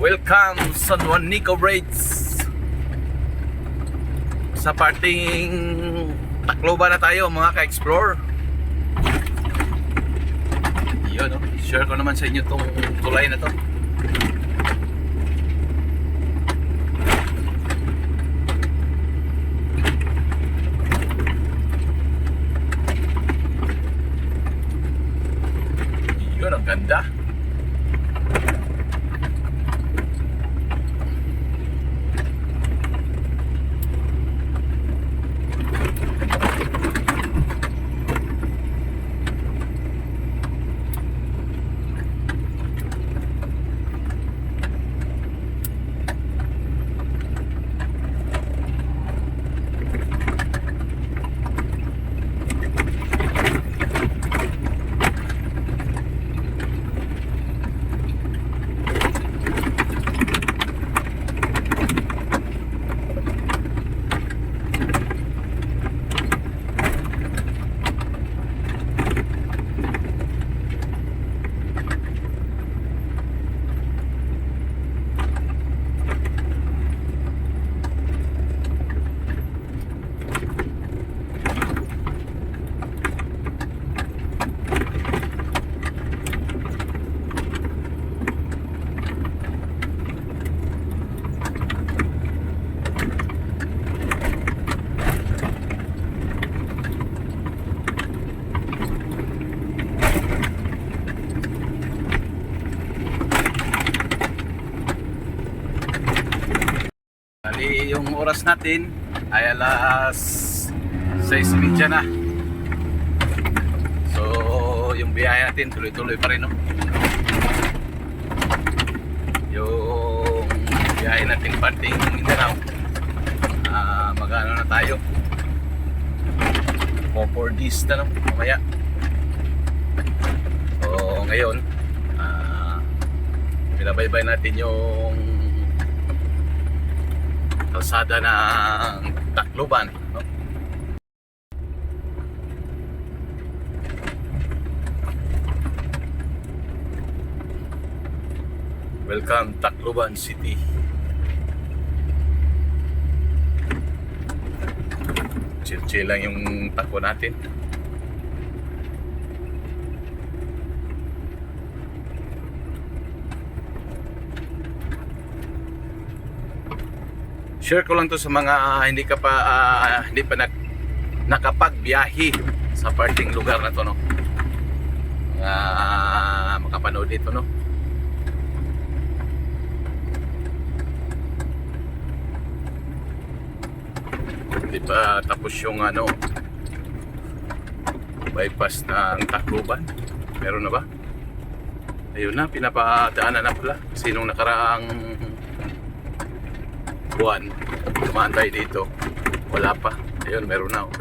Welcome San Juanico Braids Sa parting Tacloban na tayo mga ka-explore. Yun oh, share ko naman sa inyo tong tulay na to Yun ang ganda Bali, yung oras natin ay alas 6.30 na. So, yung biyahe natin tuloy-tuloy pa rin, no? Yung biyahe natin parting Mindanao. Ah, magano na tayo? 4 days na, no? Mamaya. So, ngayon, ah, pinabaybay natin yung kalsada ng Tacloban no? Welcome Tacloban City Chill-chill lang yung takbo natin share ko lang to sa mga ah, hindi ka pa ah, hindi pa nag, nakapagbiyahe sa parting lugar na to no? Ah, makapanood dito no? Hindi pa tapos yung ano bypass ng Tacloban? Meron na ba? Ayun na pinapadaanan na pala. Sinong nakaraang buwan. Dumaan tayo dito. Wala pa. Ayun meron na oh.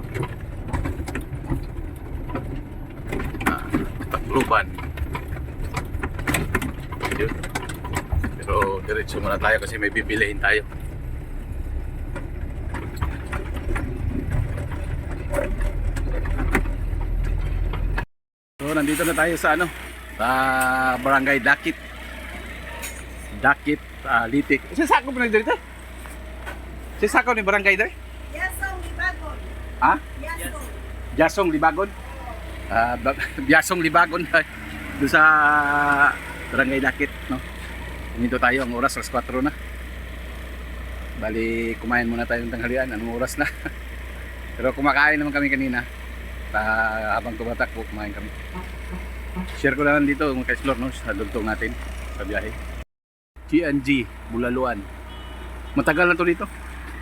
ah, Tacloban yun pero diretso muna tayo kasi may bibilihin tayo. So nandito na tayo sa ano? Sa barangay Dakit. Dakit uh, Litik. Isa sa ako pa nagdito Si Sakaw ni Barangay Day? Yasong Libagon. Ha? Yasong. Biasong Libagon? Ba- Biasong Libagon doon sa Barangay Dakit, no? Dito tayo, ang oras, alas 4 na. Bali, kumain muna tayo ng tanghalian, anong oras na? Pero kumakain naman kami kanina. Ta, habang tumatakbo, kumain kami. Share ko lang dito, mga ka-explore, no? Sa dugtong natin, sa biyahe. G&G, Bulaluan. Matagal na to dito.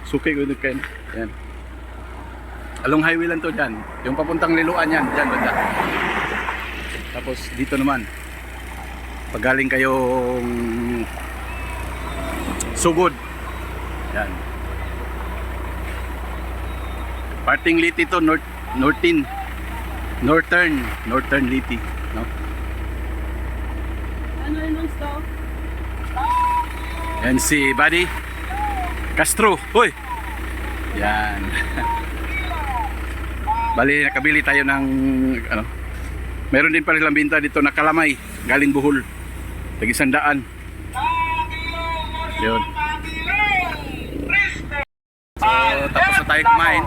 Suki ko kayo. Yan. Along highway lang to dyan. Yung papuntang Liloan yan. Dyan banda. Tapos dito naman. Pag galing kayong Sugod. Yan. Parting Liti to North Northern Northern Northern Liti, no? Ano yung stop? Yan si Buddy Castro. Hoy. Yan. Bali, nakabili tayo ng ano. Meron din pa nilang binta dito na kalamay, galing Bohol. Tag isang daan. Yun. So, tapos na tayo kumain.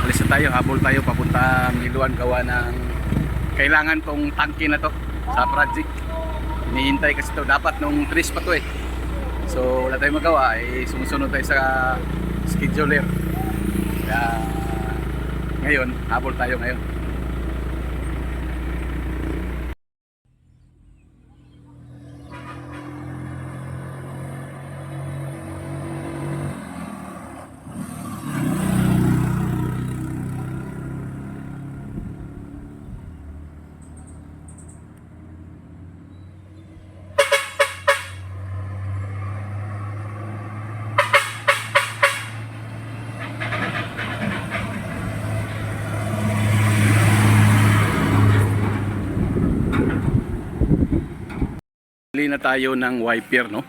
Alis na tayo, habol tayo papunta Miluan gawa ng kailangan tong tangke na to sa project. Hinihintay kasi to dapat nung tris pa to eh. So wala tayong magawa eh sumusunod tayo sa scheduler. Kaya ngayon, habol tayo ngayon. Bili na tayo ng wiper no.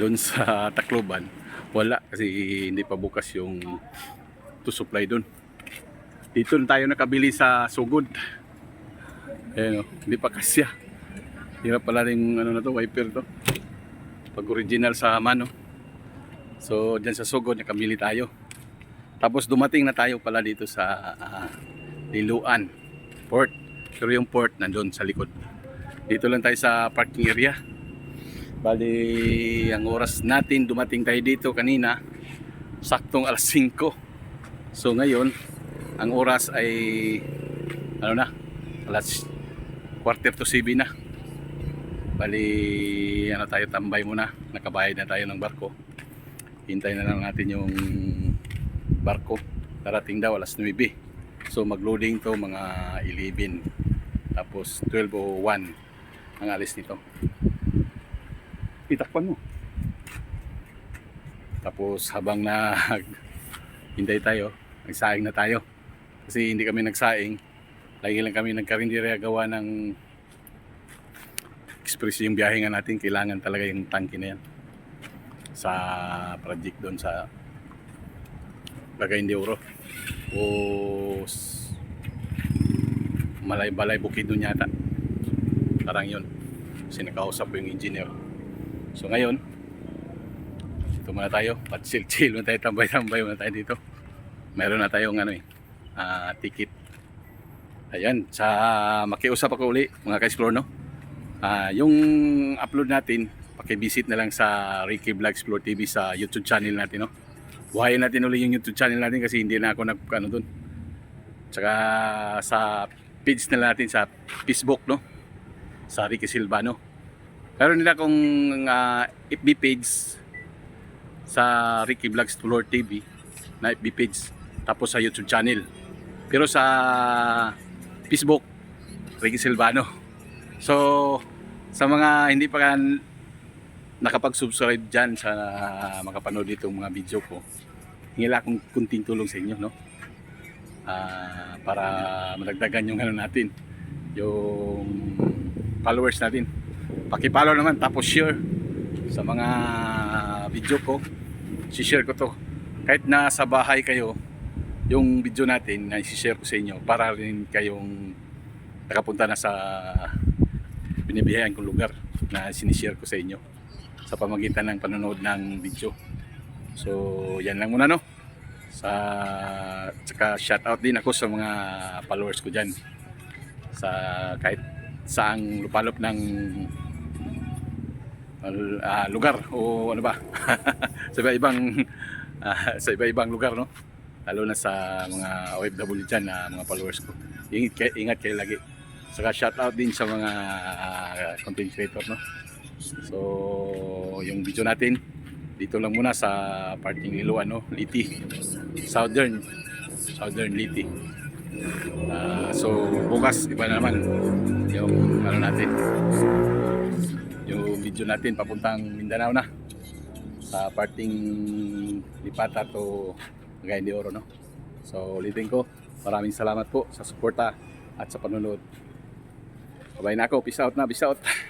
Doon sa Tacloban. Wala kasi hindi pa bukas yung to supply doon. Dito na tayo nakabili sa Sugod. Ayan o, hindi pa kasya. Hirap pala rin ano na to, wiper to. Pag original sa mano. So, dyan sa Sugod nakabili tayo. Tapos dumating na tayo pala dito sa ah, Liluan Port. Pero yung port nandun sa likod. Dito lang tayo sa parking area. Bali, ang oras natin dumating tayo dito kanina, saktong alas 5. So ngayon, ang oras ay ano na, alas quarter to 7 na. Bali, ano tayo tambay muna. Nakabayad na tayo ng barko. Hintayin na lang natin yung barko. Darating daw alas 9. So magloading to mga 11. Tapos 12.01 ang alis nito. Itakpan mo. Tapos habang na hintay tayo, nagsaing na tayo. Kasi hindi kami nagsaing. Lagi lang kami nagkarindiriya gawa ng express yung biyahe nga natin. Kailangan talaga yung tangke na yan. Sa project doon sa Lagay de Oro. O s- Malay-balay bukid doon yata. Parang yun. Kasi nakausap ko yung engineer. So ngayon, dito muna tayo. At chill-chill muna tayo. Tambay-tambay muna tayo dito. Meron na tayong ano eh, ah, ticket. Ayan, sa makiusap ako uli mga ka-explore no. Ah, yung upload natin, paki-visit na lang sa Ricky Vlog Explore TV sa YouTube channel natin no. Buhayin natin uli yung YouTube channel natin kasi hindi na ako nag ano doon. Tsaka sa page na natin sa Facebook no. Sa Ricky Silvano. Meron nila kung ah, FB page sa Ricky Vlogs Explore TV na FB page tapos sa YouTube channel. Pero sa Facebook, Ricky Silvano. So, sa mga hindi pa nakapag-subscribe dyan sa makapanood itong mga video ko, hingila akong kunting tulong sa inyo, no? Ah, para madagdagan yung ano natin, yung followers natin. Paki-follow naman, tapos share sa mga video ko. Si-share ko to. Kahit nasa bahay kayo, yung video natin na i-share ko sa inyo para rin kayong nakapunta na sa binibihayan kong lugar na sinishare ko sa inyo sa pamagitan ng panonood ng video. So, yan lang muna no. Sa tsaka shout out din ako sa mga followers ko diyan. Sa kahit saang lupalop ng ah, lugar o ano ba? Sa iba-ibang ah, sa iba-ibang lugar no? Lalo na sa mga OFW dyan na mga followers ko. Ingat kayo, ingat kayo lagi. Saka shout out din sa mga ah, content creator no? So yung video natin dito lang muna sa parting Liloan no? Liti. Southern. Southern Liti Ah, so bukas iba na naman yung ano natin yung video natin papuntang Mindanao na sa parting Lipata to Cagayan de Oro no. So ulitin ko, maraming salamat po sa suporta at sa panonood. Babay na ako, peace out na, peace out.